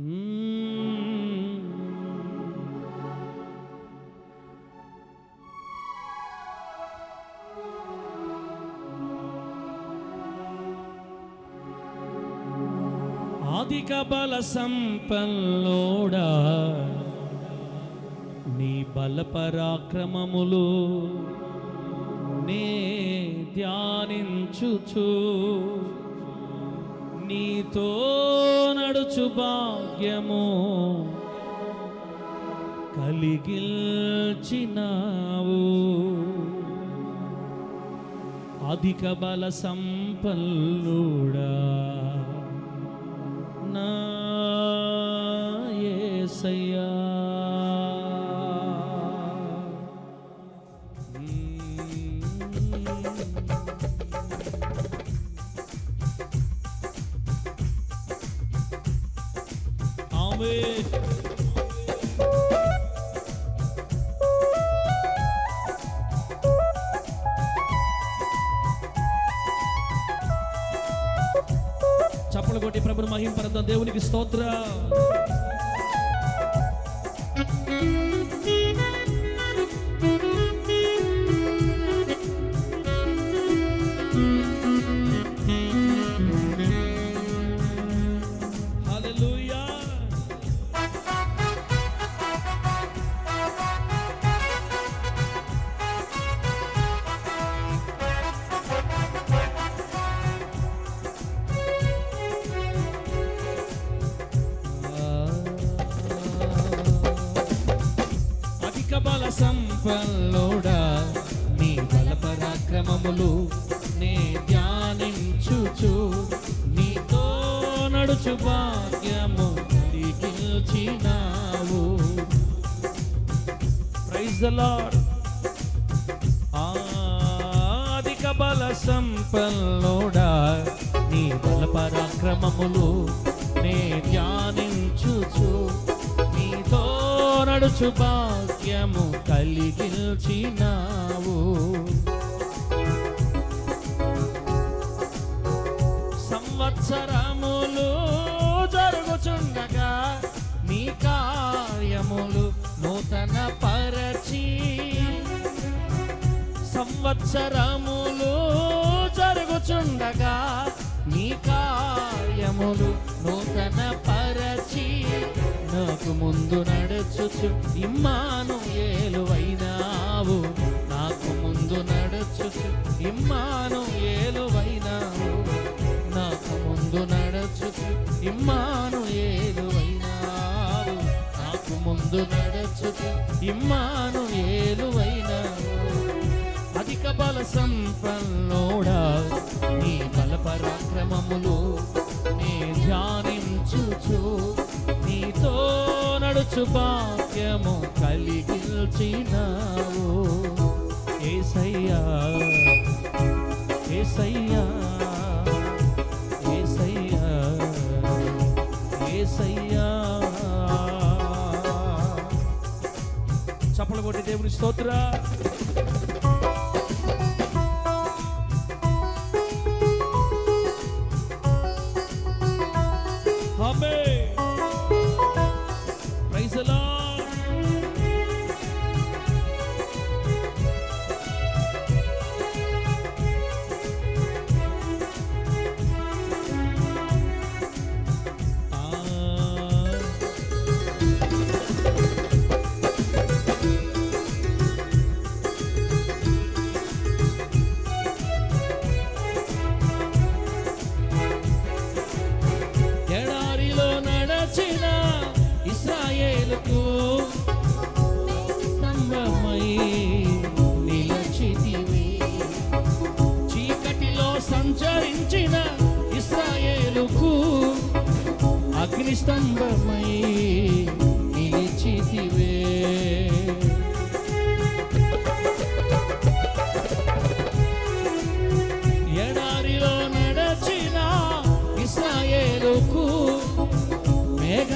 అధిక బల సంపల్లోడా నీ బల పరాక్రమములు నే ధ్యానించుచు. నీతో నడుచు భాగ్యము. కలిగిల్చినావు. అధిక బల సంపల్లుడా ఆమేన్ చప్పలు కొట్టి ప్రభుని మహింపరద దేవునికి స్తోత్ర అధిక బల సంపల్లోడా నీ బల పరాక్రమములు నే ధ్యానించుచు. నీతో నడుచు భాగ్యము కలిగించినావు ప్రైజ్ ద లార్డ్ ఆదిక బల సంపల్లోడ నీ బల పరాక్రమములు నే ధ్యానించుచు. నడుచు భాగ్యము కలిగిల్చినావు సంవత్సరములు జరుగుచుండగా నీ కార్యములు నూతన పరచి సంవత్సరములు జరుగుచుండగా నీ కార్యములు నూతన పరచి నాకు ముందు నడచుచు. ఇమ్మాను ఏలువైనావు నాకు ముందు నడచుచు. ఇమ్మాను ఏలువైనావు నాకు ముందు నడచుచు. ఇమ్మాను ఏలువైనావు నాకు ముందు నడచుచు. ఇమ్మాను ఏలువైనావు అధిక బల సంపన్నోడా. నీ బల పరాక్రమములు నీ ధ్యానించుచు. నీతో నడుచు భాగ్యము కలిగిల్చినావు ఏసయ్యా ఏసయ్యా ఏసయ్యా ఏసయ్యా. చప్పలు కొట్టి దేవుని స్తోత్ర.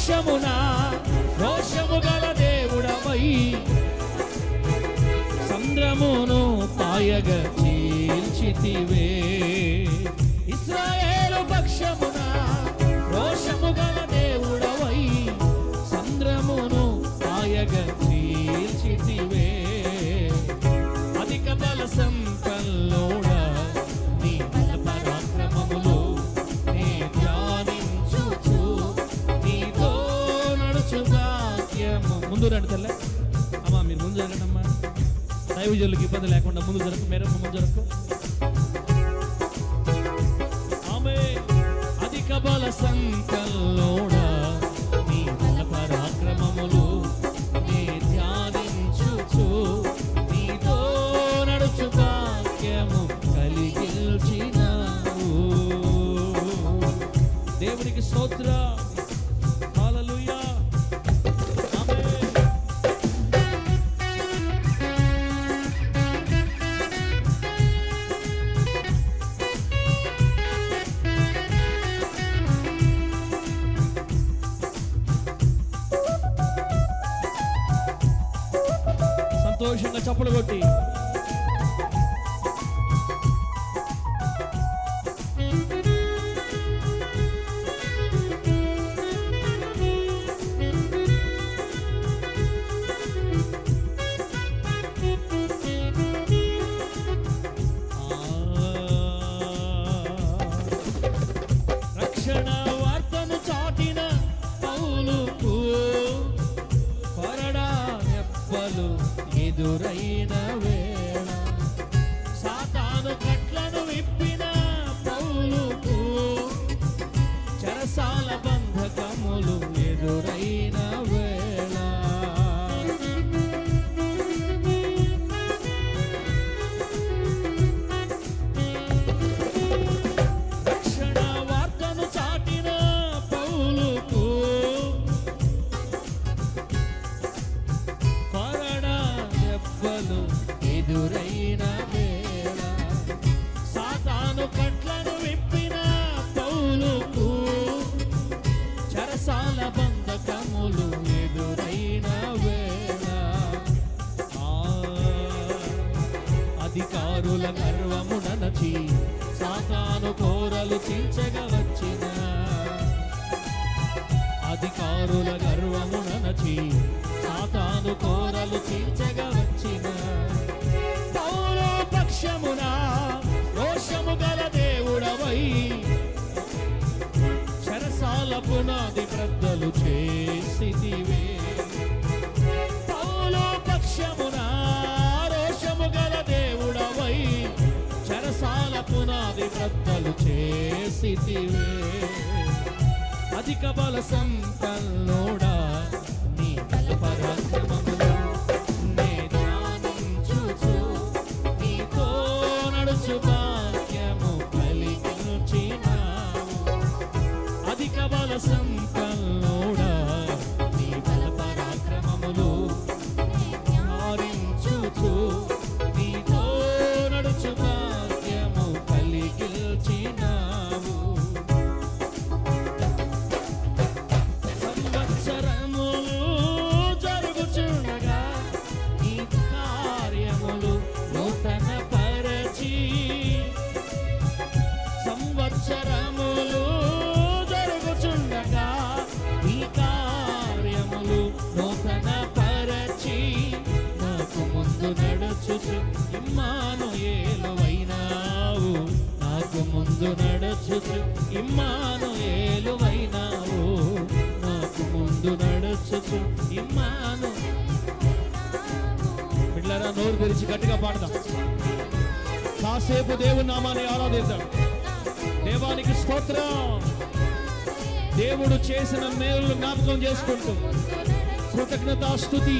మోక్షమున దోషము గల దేవుడవై సంద్రమును పాయగ చీల్చితివే. primeiro, vamos mudar a చప్పులు కొట్టి చేసిదివే పౌలో పక్షమున రోషము దేవుడవై చెరసాల పునాది బ్రద్దలు చేసిదివే అధిక బల సంపన్నోడ తెలిసి గట్టిగా పాడదాం. కాసేపు దేవుని నామాన్ని ఆరాధిద్దాం. దేవానికి స్తోత్రం. దేవుడు చేసిన మేలు జ్ఞాపకం చేసుకుంటూ కృతజ్ఞతాస్తుతి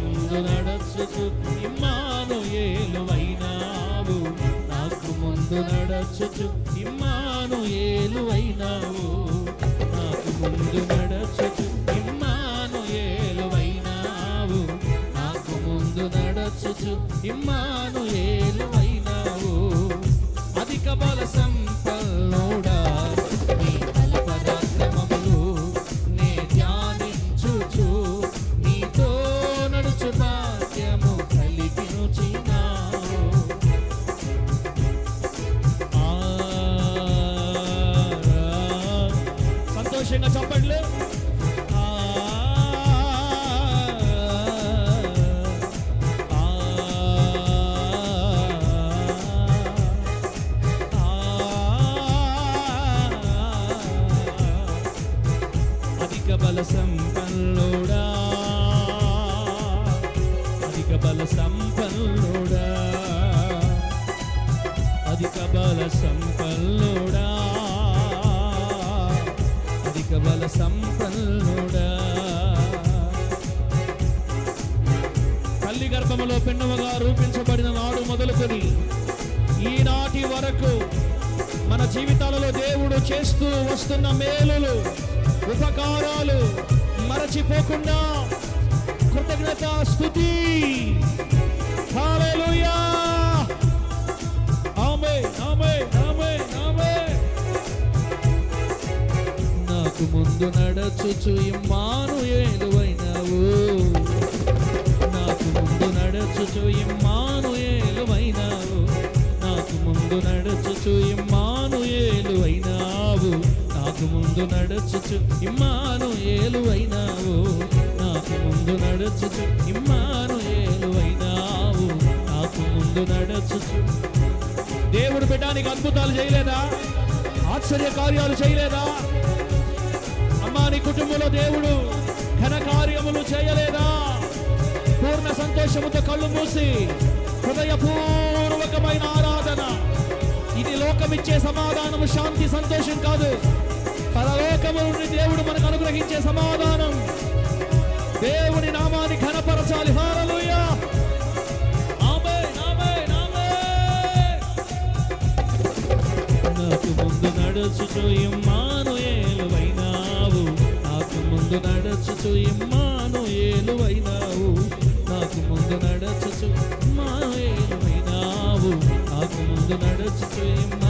ముందు నడచు ఇమ్మాను ఏలువైనావు నాకు ముందు ఇమ్మాను ఏలువైనావు నాకు ముందు నడ నడుచుచు ఇమ్మాను ఏలువైనావు అధిక బలసం అధిక బల సంపన్నుడా. తల్లి గర్భములో పెన్నముగా రూపించబడిన నాడు మొదలుకొని ఈనాటి వరకు మన జీవితాలలో దేవుడు చేస్తూ వస్తున్న మేలులు ఉపకారాలు మరచిపోకుండా కృతజ్ఞత స్థుతి. ఆమె ఆమె నాకు ముందు నడచుచు ఇమ్మాను ఏలువైనవు నాకు ముందు నడచుచు ఇమ్మాను ఏలువైనావు నాకు ముందు నడచుచు ఇమ్మాను ఏలువైనావు నాకు ముందు నడచుచు ఇమ్మాను ఏలువైనావు నాకు ముందు నడచుచు ఇమ్మాను ఏలువైనావు నాకు ముందు నడచుచు. దేవుడు పెట్టడానికి అద్భుతాలు చేయలేదా? ఆశ్చర్య కార్యాలు చేయలేదా? అమ్మాని కుటుంబంలో దేవుడు ఘనకార్యములు చేయలేదా? పూర్ణ సంతోషముతో కళ్ళు మూసి హృదయపూర్వకమైన ఆరాధన. ఇది లోకమిచ్చే సమాధానము శాంతి సంతోషం కాదు. పరలోకము నుండి దేవుడు మనకు అనుగ్రహించే సమాధానం. దేవుని నామాన్ని ఘనపరచాలి. హాలలుయా నాకు ముందు నడుచుచు ముందు నడచుచు ఇమ్మాను ఏలువైనావు. నాకు ముందు నడచుచు ఇమ్మాను ఏలువైనావు. నాకు ముందు నడచుచు ఇమ్మా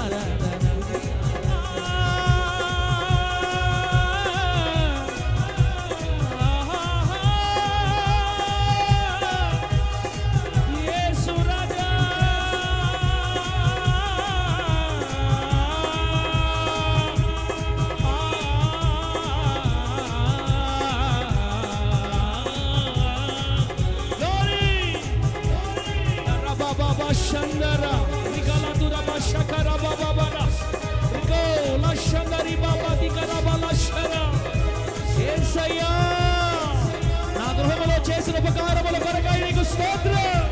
ఉపకారముల కొరకై నీకు స్తోత్రం.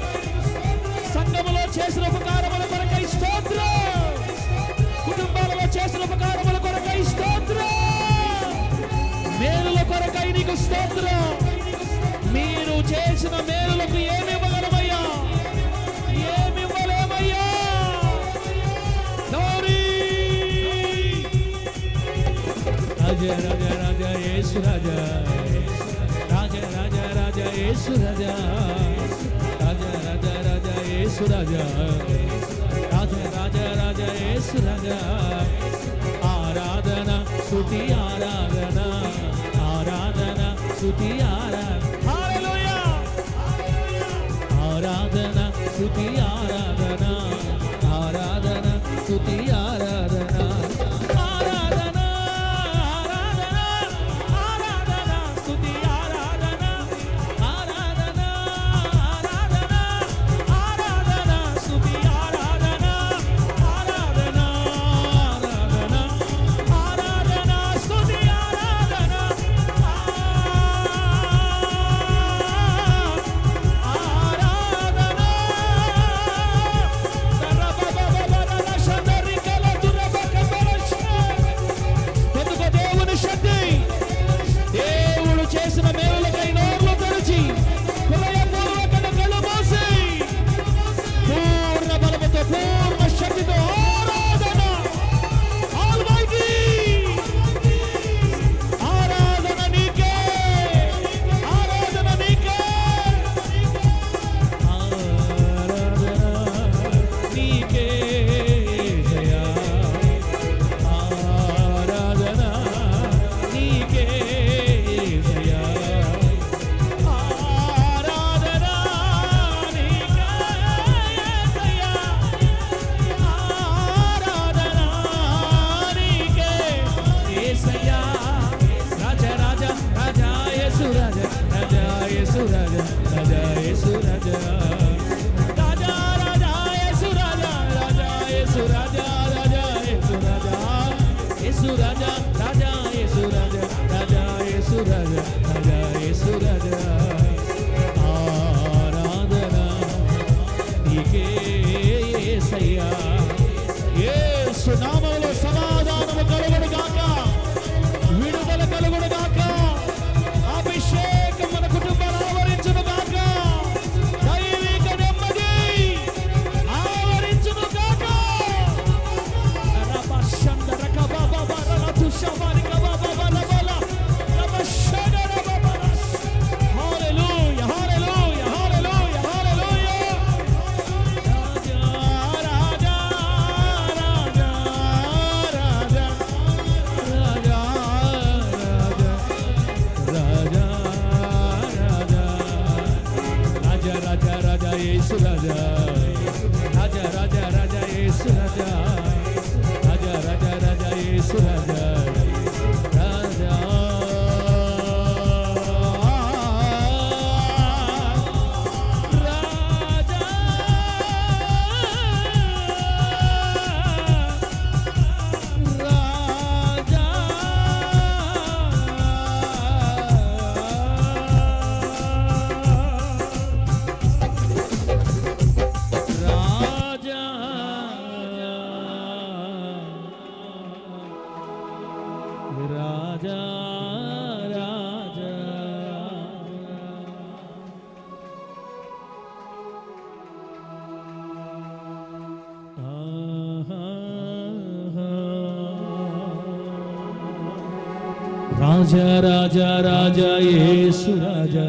సంఘములో చేసిన ఉపకారముల కొరకై స్తోత్రం. కుటుంబాలలో చేసిన ఉపకారముల కొరకై స్తోత్రం. మేలుల కొరకై నీకు స్తోత్రం. మీరు చేసిన మేలులకు ఏమి ఇవ్వగలమయ్యా ఏమి ఇవ్వలేమయ్యా రాజా రాజా రాజా యేసు రాజా. రాజా యేసు రాజా రాజా రాజా రాజా యేసు రాజా రాజా రాజా రాజా యేసు రాజా. ఆరాధన స్తుతి ఆరాధన ఆరాధన స్తుతి ఆరాధన. ఆరాధన స్తుతి ఆరాధన ఆరాధన స్తుతి राजा राजा राजा यीशु राजा।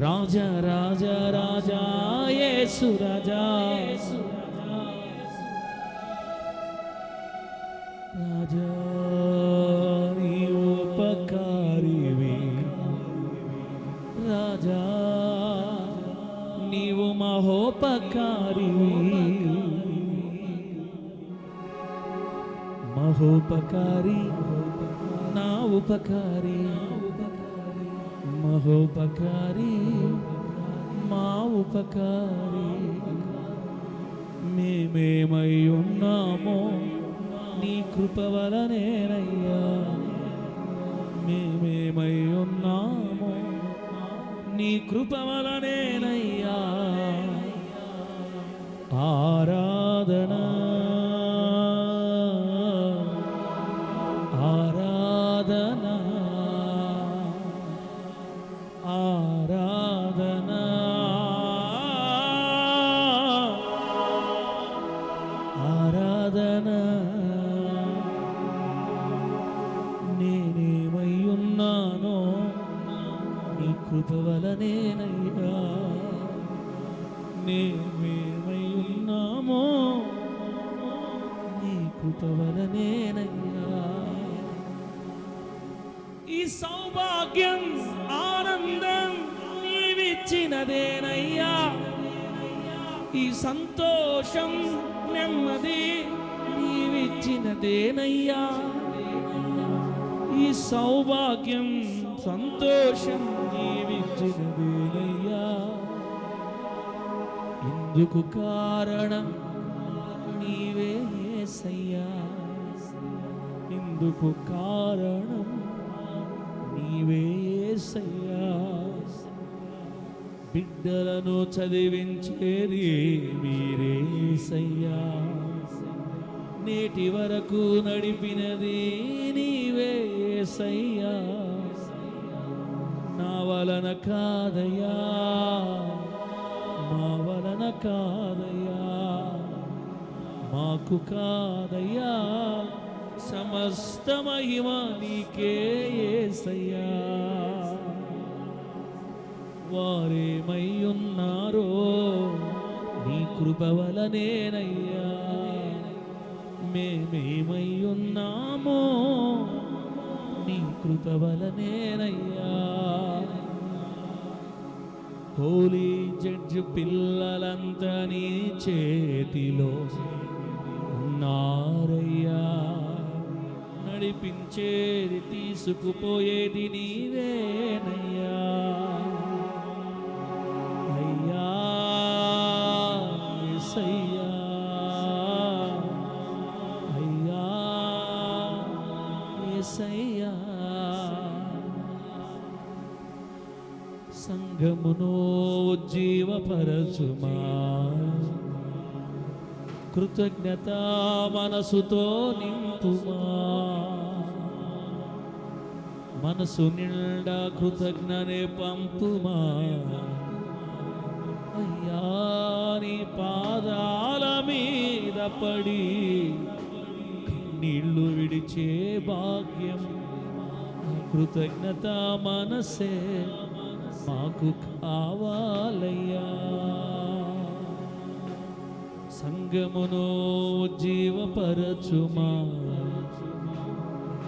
राजा राजा राजा, येसु राजा। राजा उपकारी राजा నీవు महोपकारी మహోపకారి నా ఉపకారి మహోపకారి మా ఉపకారి మేమేమై ఉన్నామో నీ కృప వలనేనయ్యా. మేమేమై ఉన్నామో నీ కృప వలనేనయ్యా. ఆరాధనా వలనేనయ్యా. నేమేమై ఉన్నామో నీ కృప వలనేనయ్యా ఈ సౌభాగ్యం ఆనందం నీవిచ్చినదేనయ్యా. ఈ సంతోషం నెమ్మది నీవిచ్చినదేనయ్యా. ఈ సౌభాగ్యం సంతోషం నీవిచ్చినదేనయ్యా ఇందుకు కారణం నీవే ఏసయ్యా. ఇందుకు కారణం నీవే ఏసయ్యా. బిడ్డలను చదివించేది మీరే నేటి వరకు నడిపినది నీవే ఏసయ్యా. నా వలన కాదయ్యా. మా వలన కాదయ్యా. మాకు కాదయ్యా. సమస్త మహిమ నీకే యేసయ్యా వారేమై ఉన్నారో నీ కృప వలనేనయ్యా. మేమేమై ఉన్నామో నీ కృప వలనేనయ్యా. హోలీ జడ్జ్ పిల్లలంతా నీ చేతిలో. ఉన్నారయ్యా నడిపించేది తీసుకుపోయేది నీవేనయ్యా. మార్గమును జీవపరచుమా కృతజ్ఞత మనసుతో నింపుమా. మనసు నిండా కృతజ్ఞనే పంపుమా. అయ్యా నీ పాదాల మీద పడి నీళ్ళు విడిచే భాగ్యం. కృతజ్ఞత మనసే. మాకు కావాలయ్యా. సంగమును జీవపరచుమా.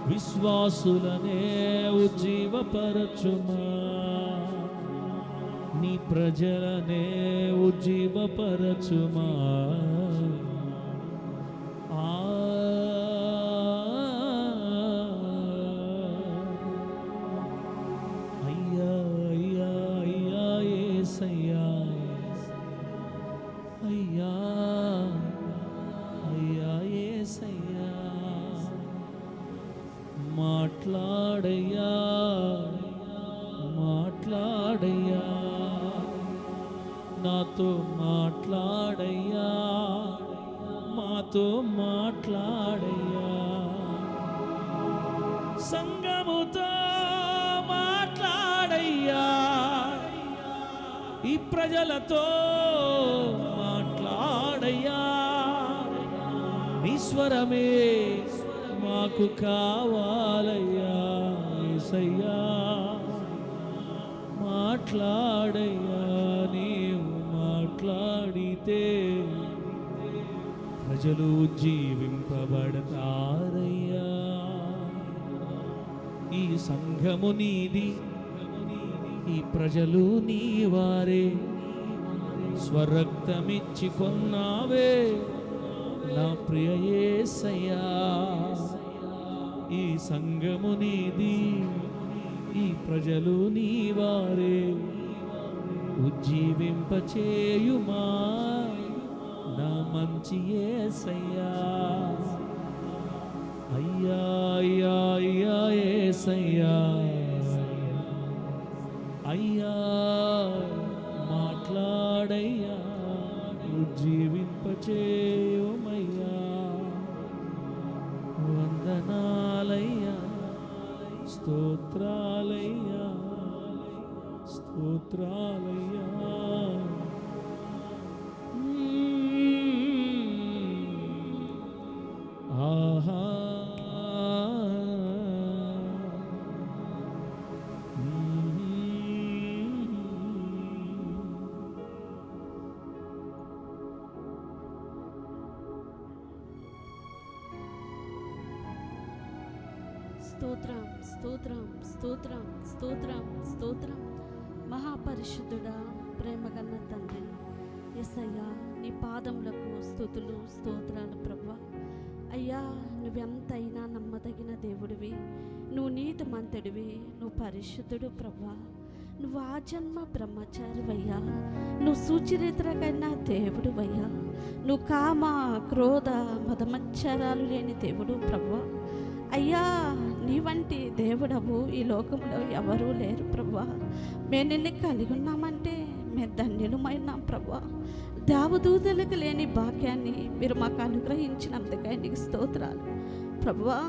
విశ్వాసులనే ఉజ్జీవపరచుమా నీ ప్రజలనే ఉజ్జీవపరచుమా ఏసయ్యా మాట్లాడయ్యా నీవు మాట్లాడితే ప్రజలు జీవింపబడతారయ్యా. ఈ సంఘము నీది ఈ ప్రజలు నీ వారే స్వరక్తమిచ్చి కొన్నావే నా ప్రియ ఈ సంఘము నీది ఈ ప్రజలు నీ వారే ఉజ్జీవింపచేయుమా? నా మంచి యేసయ్యా అయ్యా అయ్యా అయ్యా ఏసయ్యా. అయ్యా మాట్లాడయ్యా. ఉజ్జీవింపచే స్తోత్రాలయ్యా ఆహా స్తోత్రం స్తోత్రం స్తోత్రం స్తోత్రం స్తోత్రం పరిశుద్ధుడా ప్రేమగన్న తండ్రి. ఎస్సయ్యా నీ పాదములకు స్థుతులు స్తోత్రాలు ప్రభా. అయ్యా నువ్వెంతైనా నమ్మదగిన దేవుడివి. నువ్వు నీతిమంతుడివి. నువ్వు పరిశుద్ధుడు ప్రభా. నువ్వు ఆ జన్మ బ్రహ్మచారివయ్యా. నువ్వు సూచిరేతరకైనా దేవుడివయ్యా. నువ్వు కామ క్రోధ మదమచ్చరాలు లేని దేవుడు ప్రభా. అయ్యా నీ వంటి దేవుడవు ఈ లోకంలో ఎవరూ లేరు ప్రభా మేము నిన్ను కలిగి ఉన్నామంటే మేము ధన్యులమైనాం ప్రభా దేవదూతలకు లేని భాగ్యాన్ని మీరు మాకు అనుగ్రహించినందుకై నీకు స్తోత్రాలు. ప్రభువా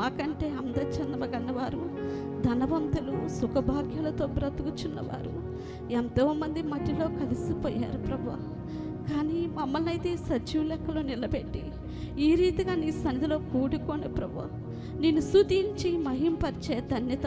మాకంటే అందచందమ కన్నవారు ధనవంతులు సుఖభాగ్యాలతో బ్రతుకుచున్నవారు. ఎంతోమంది మట్టిలో కలిసిపోయారు ప్రభా కానీ మమ్మల్ని అయితే సజీవ లెక్కలో నిలబెట్టి ఈ రీతిగా నీ సన్నిధిలో కూడుకోండి ప్రభా నేను స్థుతించి మహింపరిచే ధన్యత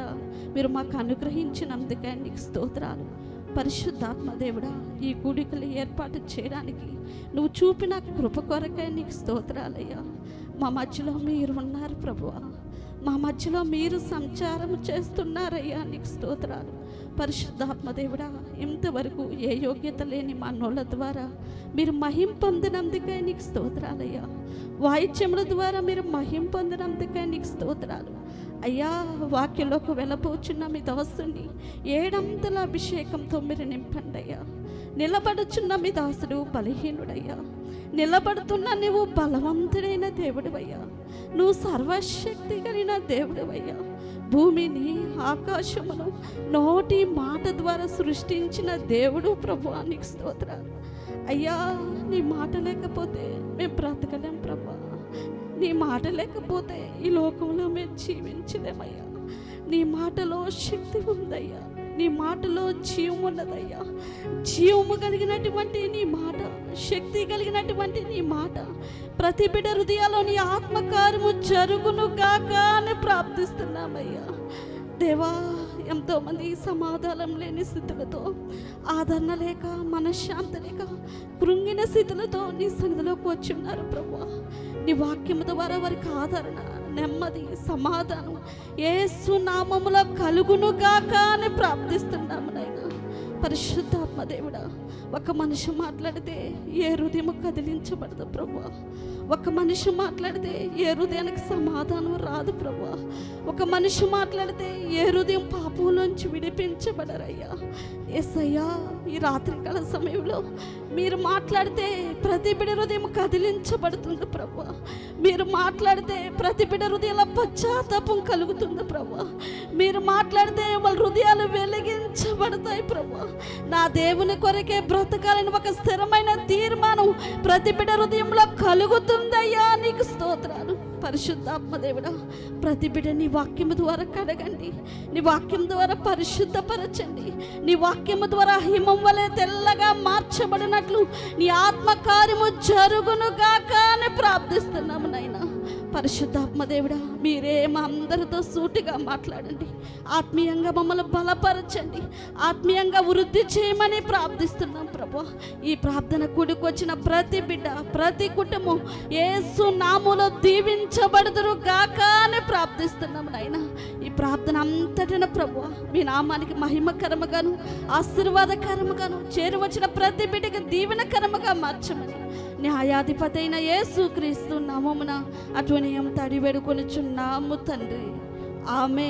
మీరు మాకు అనుగ్రహించినందుకే నీకు స్తోత్రాలు. పరిశుద్ధాత్మ దేవుడా ఈ కూడికలు ఏర్పాటు చేయడానికి నువ్వు చూపిన కృప కొరకే నీకు స్తోత్రాలయ్యా. మా మధ్యలో మీరు ఉన్నారు ప్రభువా. మా మధ్యలో మీరు సంచారం చేస్తున్నారయ్యా నీకు స్తోత్రాలు. పరిశుద్ధాత్మదేవుడా ఇంతవరకు ఏ యోగ్యత లేని మా నోళ్ళ ద్వారా మీరు మహిం పొందినందుకే నీకు స్తోత్రాలయ్యా. వాయిద్యముల ద్వారా మీరు మహిం పొందినందుకే నీకు స్తోత్రాలు. అయ్యా వాక్యంలోకి వెళ్ళబోచున్న మీ దాసుని ఏడంతల అభిషేకంతో మీరు నింపండి అయ్యా నిలబడుచున్న మీ దాసుడు బలహీనుడయ్యా. నిలబడుతున్న నువ్వు బలవంతుడైన దేవుడివయ్యా. నువ్వు సర్వశక్తి కలిగిన దేవుడివయ్యా భూమిని ఆకాశమును నోటి మాట ద్వారా సృష్టించిన దేవుడు ప్రభు నీకు స్తోత్రాలు. అయ్యా నీ మాట లేకపోతే మేము బ్రతకలేం ప్రభా నీ మాట లేకపోతే ఈ లోకంలో మేము జీవించలేమయ్యా. నీ మాటలో శక్తి ఉందయ్యా. నీ మాటలో జీవం ఉన్నదయ్యా. జీవము కలిగినటువంటి నీ మాట శక్తి కలిగినటువంటి నీ మాట ప్రతి బిడ్డ హృదయాలో నీ ఆత్మకార్యము జరుగును గాక అని ప్రార్థిస్తున్నామయ్యా. దేవా ఎంతోమంది సమాధానం లేని స్థితులతో ఆదరణ లేక మనశ్శాంతి లేక కృంగిన స్థితులతో నీ సన్నిధిలోకి వచ్చి ఉన్నారు ప్రభు. నీ వాక్యం ద్వారా వారికి ఆదరణ నెమ్మది సమాధానం. ఏ సునామములో కలుగును గాక అని ప్రార్థిస్తున్నాము నాయన. పరిశుద్ధాత్మ దేవుడా ఒక మనిషి మాట్లాడితే ఏ హృదయం కదిలించబడదు ప్రభా. ఒక మనిషి మాట్లాడితే ఏ హృదయానికి సమాధానం రాదు ప్రభా. ఒక మనిషి మాట్లాడితే ఏ హృదయం పాపంలోంచి విడిపించబడరయ్యా. ఎస్ అయ్యా ఈ రాత్రికాల సమయంలో మీరు మాట్లాడితే ప్రతి బిడ హృదయం కదిలించబడుతుంది ప్రభా. మీరు మాట్లాడితే ప్రతి బిడ హృదయాల పశ్చాత్తాపం కలుగుతుంది ప్రభా. మీరు మాట్లాడితే వాళ్ళ హృదయాలు వెలిగించబడతాయి ప్రభా. నా దేవుని కొరకే బ్రతకాలని ఒక స్థిరమైన తీర్మానం ప్రతి బిడ్డ హృదయంలో కలుగుతుందయ్యా నీకు స్తోత్రాలు. పరిశుద్ధాత్మ దేవుడా ప్రతి బిడ్డ నీ వాక్యము ద్వారా కడగండి. నీ వాక్యం ద్వారా పరిశుద్ధపరచండి. నీ వాక్యము ద్వారా హిమం వలె తెల్లగా మార్చబడినట్లు నీ ఆత్మకార్యము జరుగునుగా అని ప్రార్థిస్తున్నాము నాయనా. పరిశుద్ధాత్మ దేవుడా మీరే మా అందరితో సూటిగా మాట్లాడండి. ఆత్మీయంగా మమ్మల్ని బలపరచండి. ఆత్మీయంగా వృద్ధి చేయమని ప్రార్థిస్తున్నాం ప్రభు. ఈ ప్రార్థన కూడికి వచ్చిన ప్రతి బిడ్డ ప్రతి కుటుంబం ఏసు నాములో దీవించబడుదురు గాక అని ప్రార్థిస్తున్నాం నాయన. ఈ ప్రార్థన అంతటిన ప్రభు మీ నామానికి మహిమకరముగాను ఆశీర్వాదకరముగాను చేరువచ్చిన ప్రతి బిడ్డకి దీవెనకరముగా మార్చమని న్యాయాధిపతి అయిన యేసు క్రీస్తు నామమున అటువంటి తడి వేడుకొనిచున్నాము తండ్రి. ఆమె